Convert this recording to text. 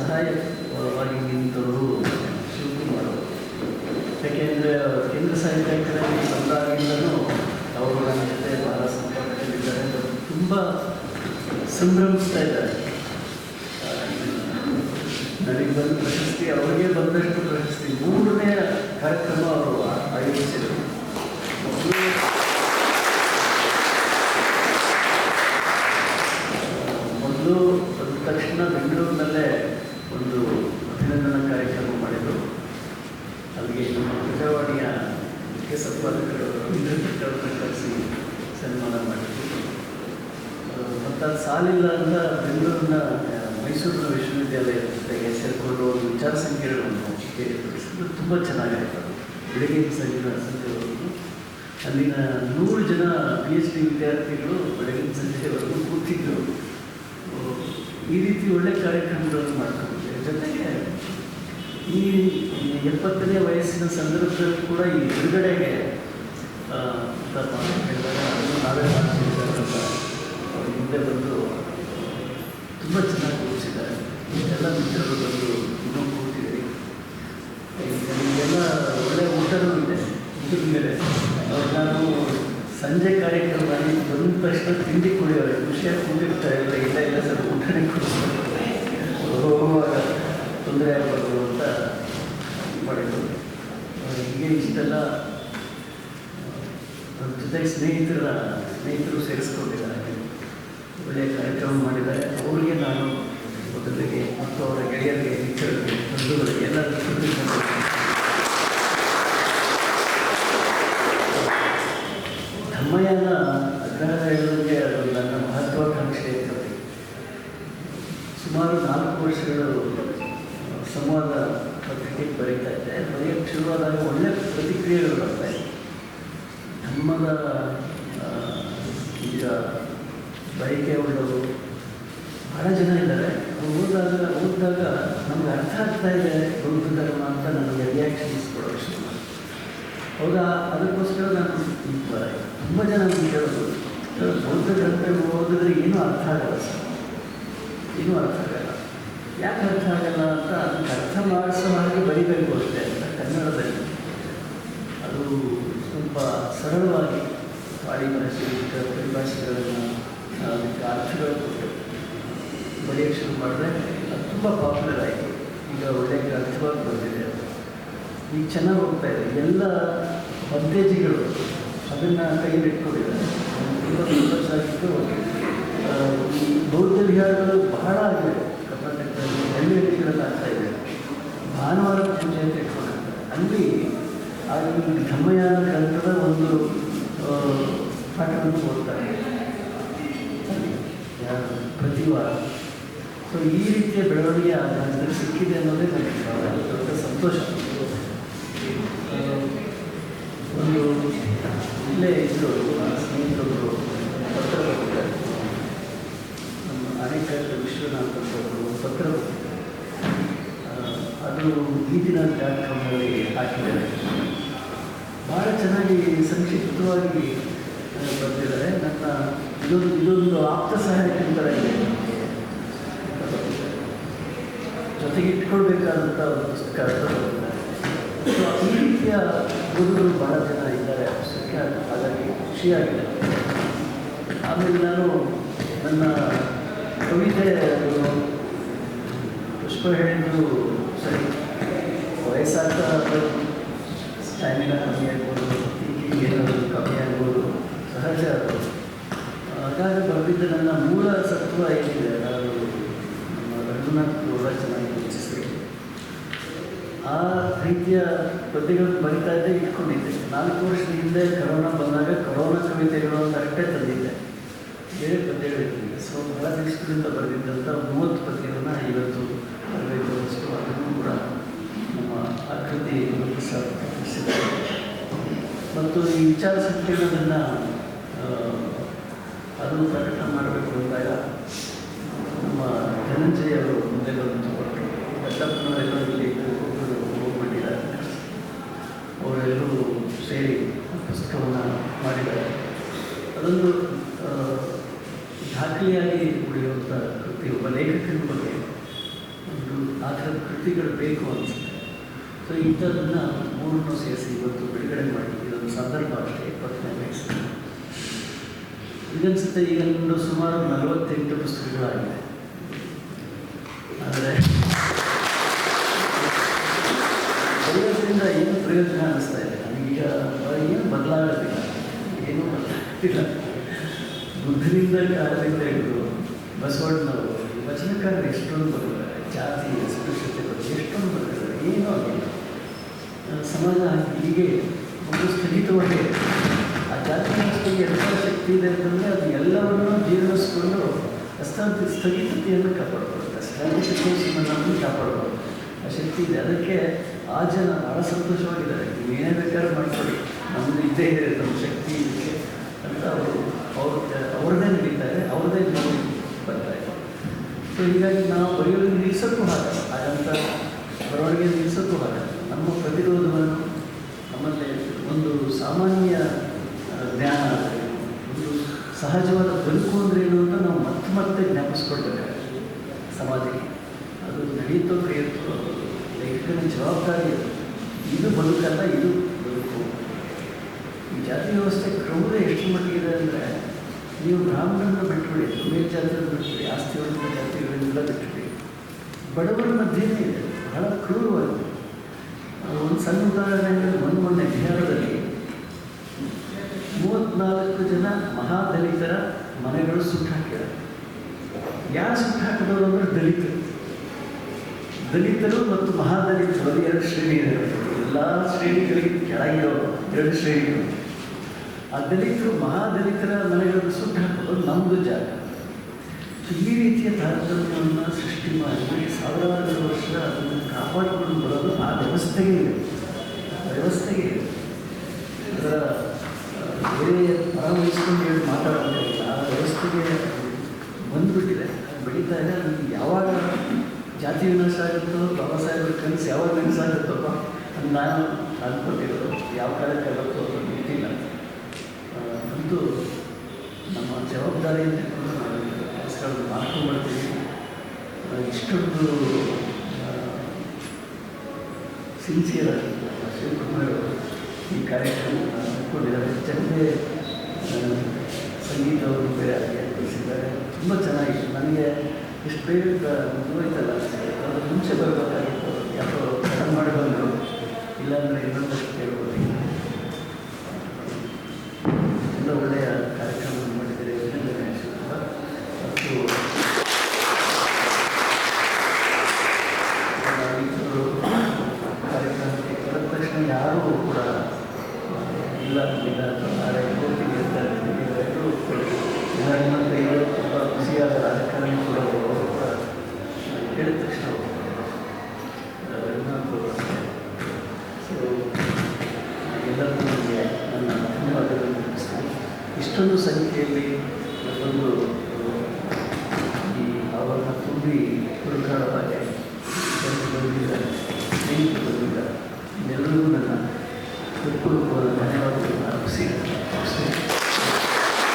ಸಹಾಯವಾಗಿ ನಿಂತವರು ಶಿವಕುಮಾರ್ ಅವರು ಯಾಕೆಂದರೆ ಕೇಂದ್ರ ಸಾಹಿತ್ಯ ಅಕಾಡೆಮಿ ಬಂದಾಗಿಂದಲೂ ಅವರು ನನ್ನ ಜೊತೆ ಬಹಳ ಸಂಪರ್ಕದಲ್ಲಿದ್ದಾರೆ ತುಂಬ ಸಂಭ್ರಮಿಸ್ತಾ ಇದ್ದಾರೆ. ನನಗೆ ಬಂದ ಪ್ರಶಸ್ತಿ, ಅವರಿಗೆ ಬಂದಷ್ಟು ಪ್ರಶಸ್ತಿ, ಮೂರನೇ ಕಾರ್ಯಕ್ರಮ ಅವರು ಆಯೋಜಿಸಿದರು. ಮೊದಲು ಬಂದ ತಕ್ಷಣ ಬೆಂಗಳೂರಿನಲ್ಲೇ ಒಂದು ಅಭಿನಂದನಾ ಕಾರ್ಯಕ್ರಮ ಮಾಡಿದರು. ಅಲ್ಲಿಗೆ ನಮ್ಮ ಪ್ರಜಾವಾಣಿಯ ಮುಖ್ಯ ಸಂಪಾದಕರು ರವೀಂದ್ರ ಕರೆಸಿ ಸನ್ಮಾನ ಮಾಡಿದ್ರು. ಮತ್ತು ಅದು ಸಾಲಿಲ್ಲ ಅಂತ ಬೆಂಗಳೂರಿನ ಮೈಸೂರು ಮೈಸೂರಿನ ವಿಶ್ವವಿದ್ಯಾಲಯದ ಜೊತೆಗೆ ಸೇರಿಕೊಂಡು ಒಂದು ವಿಚಾರ ಸಂಕಿರಣವನ್ನು ಏರ್ಪಡಿಸಿದ್ರು ತುಂಬ ಚೆನ್ನಾಗಿರುತ್ತೆ ಅದು. ಬೆಳಗ್ಗೆ ಸಂಜೆ ಸಂಜೆವರೆಗೂ ಅಲ್ಲಿನ ನೂರು ಜನ ಪಿ ಎಚ್ ಡಿ ವಿದ್ಯಾರ್ಥಿಗಳು ಬೆಳಗಿನ ಸಂಜೆವರೆಗೂ ಕೂತಿದ್ದರು ಈ ರೀತಿ ಒಳ್ಳೆ ಕಾರ್ಯಕ್ರಮಗಳನ್ನು ಮಾಡ್ಕೊಂಡಿದ್ದೆ ಜೊತೆಗೆ ಈ ಎಪ್ಪತ್ತನೇ ವಯಸ್ಸಿನ ಸಂದರ್ಭದಲ್ಲಿ ಕೂಡ ಈ ಬಿಡುಗಡೆಗೆ ನಾವೇ ಹಿಂದೆ ಬಂದು ತುಂಬ ಚೆನ್ನಾಗಿ ಕೂರಿಸಿದ್ದಾರೆ ಎಲ್ಲ ಮಿತ್ರರು ಬಂದು ಇನ್ನೂ ಕೂತಿದ್ದೀರಿ. ನಿಮಗೆಲ್ಲ ಒಳ್ಳೆಯ ಊಟನೂ ಇದೆ. ಇದ್ರ ಮೇಲೆ ನಾನು ಸಂಜೆ ಕಾರ್ಯಕ್ರಮದಲ್ಲಿ ಬಂದ ತಕ್ಷಣ ತಿಂಡಿ ಕುಡಿಯೋರು ಖುಷಿಯಾಗಿ ಕುಡಿಯುತ್ತಾ ಇಲ್ಲ ಇಲ್ಲ ಇಲ್ಲ ಸರ್, ಊಟನೇ ಕುಡಿಸ್ತಾರೆ ತೊಂದರೆ ಆಗಬಾರ್ದು ಅಂತ ಮಾಡಿದ್ರು. ಹೀಗೆ ಇಷ್ಟೆಲ್ಲ ನನ್ನ ಜೊತೆಗೆ ಸ್ನೇಹಿತರ, ಸ್ನೇಹಿತರು ಸೇರಿಸ್ಕೊಂಡಿದ್ದಾರೆ. ಒಳ್ಳೆಯ ಕಾರ್ಯಕ್ರಮ ಮಾಡಿದ್ದಾರೆ. ಅವರಿಗೆ ನಾನು ಮೊದಲಿಗೆ ಮತ್ತು ಅವರ ಗೆಳೆಯರಿಗೆ, ಮಿತ್ರರಿಗೆ, ಬಂಧುಗಳಿಗೆ ಎಲ್ಲರಿಗೂ ಕೃತಜ್ಞತೆ ಧರ್ಮಯಾನ ಅಗ್ರಹ ಹೇಳೋದಕ್ಕೆ ಅದು ನನ್ನ ಮಹತ್ವಾಕಾಂಕ್ಷೆ ಇರ್ತದೆ ಸುಮಾರು ನಾಲ್ಕು ವರ್ಷಗಳು ಆ, ಸಂವಾದ ಪತ್ರಿಕೆಗೆ ಬರೀತಾ ಇದ್ದೆ ಬರೆಯೋಕ್ಕೆ ಶುರುವಾದಾಗ ಒಳ್ಳೆ ಪ್ರತಿಕ್ರಿಯೆಗಳು ಬರ್ತಾ ಇದೆ ಧರ್ಮದ ಆ, ಈಗ ಬಯಕೆ ಉಳ್ಳವರು ಬಹಳ ಜನ ಇದ್ದಾರೆ ಅವ್ರು ಓದಿದಾಗ ಓದಿದಾಗ ನಮ್ಗೆ ಅರ್ಥ ಆಗ್ತಾ ಇದೆ ಬೌದ್ಧ ಧರ್ಮ ಅಂತ ನನಗೆ ರಿಯಾಕ್ಷನ್ಸ್ ಕೊಡೋದು ಶುರು ಮಾಡಿದೆ. ಹೌದಾ? ಅದಕ್ಕೋಸ್ಕರ ನಾನು ತುಂಬ ಜನ "ಸರ್, ಬೌದ್ಧ ಗ್ರಂಥಗಳು ಓದಿದ್ರೆ ಏನೂ ಅರ್ಥ ಆಗಲ್ಲ ಸರ್. ಏನೂ ಅರ್ಥ ಆಗಲ್ಲ. ಯಾಕೆ ಅರ್ಥ ಆಗಲ್ಲ ಅಂತ ಅದಕ್ಕೆ ಅರ್ಥ ಮಾಡಿಸೋ ಹಾಗೆ ಬರಿಬೇಕು ಅಷ್ಟೇ ಅಂತ ಕನ್ನಡದಲ್ಲಿ. ಅದು ಸ್ವಲ್ಪ ಸರಳವಾಗಿ ಪಾಡಿ ಭಾಷೆ ಪರಿಭಾಷೆಗಳನ್ನು ಅದಕ್ಕೆ ಅರ್ಥಗಳು ಕೊಟ್ಟು ಬರೆಯೋಕ್ಕೆ ಶುರು ಮಾಡಿದ್ರೆ ಅದು ತುಂಬ ಪಾಪ್ಯುಲರ್ ಆಯಿತು. ಈಗ ಒಳ್ಳೆಯ ಅರ್ಥವಾಗಿ ಬಂದಿದೆ ಅದು. ಈಗ ಚೆನ್ನಾಗಿ ಹೋಗ್ತಾ ಇದೆ ಎಲ್ಲ ಮದ್ದೇಜಿಗಳು ಅದನ್ನು ಆಗಿತ್ತು ಈ ಬೌದ್ಧ ವಿಹಾರಗಳು ಬಹಳ ಆಗಿದೆ. ಕರ್ನಾಟಕದಲ್ಲಿ ಹಳ್ಳಿ ಹಳ್ಳಿಗಳಲ್ಲಿ ಆಗ್ತಾ ಇದೆ? ಭಾನುವಾರ ಪೂಜೆ ಅಂತ ಇಟ್ಕೊಂಡಿದ್ದಾರೆ. ಅಲ್ಲಿ ಆ ಈ ಧರ್ಮಯಾನ ಗ್ರಂಥದ ಒಂದು ಪಾಠವನ್ನು ಓದ್ತಾರೆ ಪ್ರತಿ ವಾರ ಸೊ ಈ ರೀತಿಯ ಬೆಳವಣಿಗೆ ಆ ಸಿಕ್ಕಿದೆ ಅನ್ನೋದೇ ನನಗೆ ದೊಡ್ಡ ಸಂತೋಷ ಆ, ಒಂದು ಇಲ್ಲೇ ಇದ್ದರು ಸ್ನೇಹಿತರು ಪತ್ರ ಕೊಟ್ಟಿದ್ದಾರೆ. ನಮ್ಮ ಅನೇಕ ವಿಶ್ವನಾಥ್ ಅಂತ ಒಬ್ಬರು ಪತ್ರ ಅದು ಈಗಿನ ಡಾಟ್ ಕಾಮ್ನಲ್ಲಿ ಹಾಕಿದ್ದಾರೆ. ಭಾಳ ಚೆನ್ನಾಗಿ ಸಂಕ್ಷಿಪ್ತವಾಗಿ ಬರ್ತಿದ್ದಾರೆ. ನನ್ನ ಇದೊಂದು ಇದೊಂದು ಆಪ್ತ ಸಹಾಯಕ ಥರ ಇದೆ. ಜೊತೆಗೆ ಇಟ್ಕೊಳ್ಬೇಕಾದಂಥ ಒಂದು ಪುಸ್ತಕ ಸೊ ಈ ರೀತಿಯ ಗುರುಗಳು ಭಾಳ ಜನ ಇದ್ದಾರೆ. ಆ ಹಾಗಾಗಿ ಖುಷಿಯಾಗಿದೆ. ಆಮೇಲೆ ನಾನು ನನ್ನ ಕವಿತೆ ಪುಷ್ಪ ಹೇಳಿದ್ದು ಸರಿ. ವಯಸ್ಸಾಗ್ತಾ ಸ್ಟ್ಯಾಮಿನಾ ಕಮ್ಮಿ ಆಗ್ಬೋದು ಥಿಂಕಿಂಗ್ ಏನಾದರೂ ಕಮ್ಮಿ ಆಗ್ಬೋದು, ಸಹಜ ಹಾಗಾಗಿ ಬರೆದಿದ್ದ ನನ್ನ ಮೂಲ ಸತ್ವ ಏನಿದೆ, ನಾನು ನಮ್ಮ ರಘುನಾಥ್ ಕೂಡ ಆ ರೀತಿಯ ಪದ್ಯಗಳನ್ನು ಬರಿತಾ ಇದ್ದೆ ಇಟ್ಕೊಂಡಿದ್ದೆ. ನಾಲ್ಕು ವರ್ಷ ಹಿಂದೆ ಕರೋನಾ ಬಂದಾಗ ಕರೋನಾ ಕವಿತೆಗಳು ಅಂತ ಅಷ್ಟೇ ತಂದಿದ್ದೆ. ಬೇರೆ ಪದ್ಯಗಳಿರಲಿಲ್ಲ ಸೊ ಬಹಳ ದಿವಸಗಳಿಂದ ಬರೆದಿದ್ದಂಥ ಮೂವತ್ತು ಪದ್ಯಗಳನ್ನು ಇವತ್ತು ವರ್ಷ ಅದನ್ನು ಕೂಡ ನಮ್ಮ ಆಕೃತಿ ಮತ್ತು ಈ ವಿಚಾರ ಸಂಕಿರಣವನ್ನು ಅದು ಪ್ರಕಟಣೆ ಮಾಡಬೇಕು ಅಂದಾಗ ನಮ್ಮ ಧನಂಜಯ ಅವರು ಮುಂದೆ ಬಂದು ಕೊಟ್ಟರು. ದತ್ತಪ್ಪನವರೆಲ್ಲ ಇಲ್ಲಿ ಒಬ್ಬರು ಹೋಗ್ಬಿಟ್ಟಿದ್ದಾರೆ ಅವರೆಲ್ಲರೂ ಸೇರಿ ಪುಸ್ತಕವನ್ನು ಮಾಡಿದ್ದಾರೆ. ಅದೊಂದು ದಾಖಲೆಯಾಗಿ ಉಳಿಯುವಂಥ ಕೃತಿ, ಒಬ್ಬ ಲೇಖಕನ ಬಗ್ಗೆ ಒಂದು ಆ ಥರದ ಕೃತಿಗಳು ಬೇಕು ಅನಿಸುತ್ತೆ. ಸೊ ಇಂಥದನ್ನು ಮೂರನ್ನು ಸೇರಿಸಿ ಇವತ್ತು ಬಿಡುಗಡೆ ಮಾಡಿ. ಇದೊಂದು ಸಂದರ್ಭ ಅಷ್ಟೇ, ಇಪ್ಪತ್ತನೇ ವಯಸ್ಸು ಇದನ್ನಿಸುತ್ತೆ ಈಗ ಒಂದು ಸುಮಾರು ನಲವತ್ತೆಂಟು ಪುಸ್ತಕಗಳಾಗಿದೆ. ಆದರೆ ಇದರಿಂದ ಏನು ಪ್ರಯೋಜನ ಅನ್ನಿಸ್ತಾ ಇದೆ ನನಗೀಗ ಏನು ಬದಲಾಗೋದಿಲ್ಲ ಏನೂ ಬದಲಾಗ್ತಿಲ್ಲ ಬುದ್ಧನಿಂದ ಕಾಲದಿಂದ ಹಿಡಿದು ಬಸವಣ್ಣವರು ವಚನಕಾರರು ಎಷ್ಟೊಂದು ಬರ್ತಾರೆ, ಜಾತಿ, ಅಸ್ಪೃಶ್ಯತೆ ಬಗ್ಗೆ ಎಷ್ಟೊಂದು ಬರ್ತಾರೆ, ಏನೂ ಆಗಿಲ್ಲ. ಸಮಾಜ ಹೀಗೆ ಒಂದು ಸ್ಥಗಿತವಾಗಿ ಆ ಜಾತಿ ವ್ಯವಸ್ಥೆಗೆ ಎಂಥ ಶಕ್ತಿ ಇದೆ ಅಂತಂದರೆ ಅದು ಎಲ್ಲವನ್ನೂ ಜೀರ್ಣಿಸ್ಕೊಂಡು ಅಸ್ತಾಂತ ಸ್ಥಗಿತತೆಯನ್ನು ಕಾಪಾಡ್ಕೊಳ್ತಾರೆ ಸ್ಟ್ರಾಟಿಫಿಕೇಶನನ್ನು ಕಾಪಾಡ್ಬೋದು ಆ ಶಕ್ತಿ ಇದೆ. ಅದಕ್ಕೆ ಆ ಜನ ಭಾಳ ಸಂತೋಷವಾಗಿದ್ದಾರೆ. ನೀವೇನೇ ಬೇಕಾದ್ರೂ ಮಾಡ್ಕೊಳ್ಳಿ. ನಮ್ಮದು ಇದ್ದೇ ಇದೆ ನಮ್ಮ ಶಕ್ತಿ ಇದಕ್ಕೆ ಅಂತ ಅವರು ಅವ್ರ ಅವ್ರದ್ದೇ ನಡೀತಾರೆ ಅವ್ರದ್ದೇ ನೋಡಿ ಬರ್ತಾ ಇದೆ. ಸೊ ಹೀಗಾಗಿ ನಾವು ಬರೆಯೋದನ್ನು ನಿಲ್ಲಿಸೋಕ್ಕೂ ಆಗಲ್ಲ ಹಾಗಂತ ಬರವಣಿಗೆ ನಿಲ್ಲಿಸೋಕ್ಕೂ ಆಗಲ್ಲ ನಮ್ಮ ಪ್ರತಿರೋಧವನ್ನು ನಮ್ಮಲ್ಲಿ ಒಂದು ಸಾಮಾನ್ಯ ಜ್ಞಾನ ಒಂದು ಸಹಜವಾದ ಬದುಕು ಅಂದರೆ ಏನು ಅಂತ ನಾವು ಮತ್ತೆ ಮತ್ತೆ ಜ್ಞಾಪಿಸ್ಕೊಳ್ಬೇಕಾಗುತ್ತೆ. ಸಮಾಜಕ್ಕೆ. ಅದು ನಡೆಯುತ್ತೋ ನಡೆಯುತ್ತೋ ಲೇಖಕನ ಜವಾಬ್ದಾರಿ ಇದು ಬದುಕಲ್ಲ, ಇದು ಬದುಕು. ಈ ಜಾತಿ ವ್ಯವಸ್ಥೆ ಎಷ್ಟು ಮಟ್ಟಿಗೆ ಅಂದರೆ ನೀವು ಬ್ರಾಹ್ಮಣರನ್ನು ಬಿಟ್ಬಿಡಿ ಮೇಲ್ಜಾತಿಯನ್ನು ಬಿಟ್ಬಿಡಿ, ಆಸ್ತಿಯವರನ್ನು ಜಾತಿಗಳನ್ನೆಲ್ಲ ಬಿಟ್ಬಿಡಿ. ಬಡವರ ಮಧ್ಯೆನೇ ಇದೆ, ಬಹಳ ಕ್ರೂರವಾಗಿದೆ ಒಂದು ಸಣ್ಣ ಉದಾಹರಣೆ ಅಂದರೆ ಮೊನ್ನೆ ಬಿಹಾರದಲ್ಲಿ ಮೂವತ್ನಾಲ್ಕು ಜನ ಮಹಾದಲಿತರ ಮನೆಗಳು ಸುಟ್ಟು ಹಾಕಿದ್ದಾರೆ. ಯಾರು ಸುಟ್ಟು ಹಾಕಿದವರು ಅಂದರೆ ದಲಿತರು. ದಲಿತರು ಮತ್ತು ಮಹಾದಲಿತರು, ಅದು ಎರಡು ಶ್ರೇಣಿ ಎಲ್ಲ ಶ್ರೇಣಿಗಳಿಗೆ ಕೆಳಗಿರೋ ಎರಡು ಶ್ರೇಣಿಗಳು ಆ ದಲಿತರು, ಮಹಾದಲಿತರ ಮನೆಗಳನ್ನು ಸುಟ್ಟು ಹಾಕೋದು ನಮ್ಮದು ಜಾಗ. ಸೊ ಈ ರೀತಿಯ ತಾರತಮ್ಯವನ್ನು ಸೃಷ್ಟಿ ಮಾಡಿ ಸಾವಿರಾರು ವರ್ಷ ಅದನ್ನು ಕಾಪಾಡಿಕೊಂಡು ಬರೋದು ಆ ವ್ಯವಸ್ಥೆಗೆ ಇದೆ. ವ್ಯವಸ್ಥೆಗೆ ಇದೆ. ಅದರ ಬೇರೆ ಪರಾಮರ್ಶಿಸ್ಕೊಂಡು ಹೇಳಿ ಮಾತಾಡೋದಿಲ್ಲ ಆ ವ್ಯವಸ್ಥೆಗೆ ಬಂದುಬಿಟ್ಟಿದೆ. ಬೆಳೀತಾ ಇದೆ. ನನಗೆ ಯಾವಾಗ ಜಾತಿ ವಿನಾಶ ಆಗುತ್ತೋ, ಬಾಬಾ ಸಾಹೇಬ್ರ ಕನಸು ಯಾವಾಗ ನನಸಾಗುತ್ತಪ್ಪ ನಾನು ಅಂದ್ಕೊಂಡಿರೋದು ಯಾವ ಕಾಲಕ್ಕೆ ಆಗುತ್ತೋ ಗೊತ್ತಿಲ್ಲ. ಅಂತೂ ನಮ್ಮ ಜವಾಬ್ದಾರಿ ಅಂತ ತಿಳ್ಕೊಂಡು ನಾವು ಕೆಲಸಗಳನ್ನು ಮಾಡ್ಕೊಂಡ್ಬರ್ತೀವಿ ಇಷ್ಟೊಂದು ಸಿನ್ಸಿಯರ್ ಶಿವಕುಮಾರ್ ಈ ಕಾರ್ಯಕ್ರಮ ಅಂದ್ಕೊಂಡಿದ್ದಾರೆ ಜನತೆ ಸಂಗೀತ ಅವರು ಬೇರೆ ಅನುಭವಿಸಿದ್ದಾರೆ. ತುಂಬ ಚೆನ್ನಾಗಿತ್ತು ನನಗೆ ಇಷ್ಟು ಮುಂದುವೈತಲ್ಲ ಅದು ಮುಂಚೆ ಬರಬೇಕಾಗಿತ್ತು ಯಾಕೋ ಕಡಿಮೆ ಮಾಡಿ ಬಂದರು ಇಲ್ಲಾಂದರೆ ಇನ್ನೊಂದಷ್ಟು ಕೇಳ್ಬೋದು ಎಲ್ಲ ಒಳ್ಳೆಯ ಕಾರ್ಯಕ್ರಮವನ್ನು ಮಾಡಿದ್ದಾರೆ ಅಭಿನಂದನೆ ಶಿವಕುಮಾರ್ ಮತ್ತು ಇಬ್ಬರು ಕಾರ್ಯಕ್ರಮಕ್ಕೆ ಕರೆದ ತಕ್ಷಣ ಯಾರೂ ಕೂಡ ಆ, ಇಲ್ಲ ಇಲ್ಲ ನಾಳೆ ಹೋಗ್ತೀನಿ ಅಂತ ಎಲ್ಲರೂ ತುಂಬ ಖುಷಿಯಾದ ರಾಜಕಾರಣಿ ಕೂಡ ಹೇಳಿದ ತಕ್ಷಣ ಸೊ ಎಲ್ಲರಿಗೂ ಇಷ್ಟೊಂದು ಸಂಖ್ಯೆಯಲ್ಲಿ ಒಂದು ಈ ಅವರ ತುಂಬಿ ಹುಡುಕಾಡೋ ಹಾಗೆ ಬಂದಿದ್ದಾರೆ, ಸ್ನೇಹಿತರು ಬಂದಿದ್ದಾರೆ. ನನ್ನ திருக்குறள்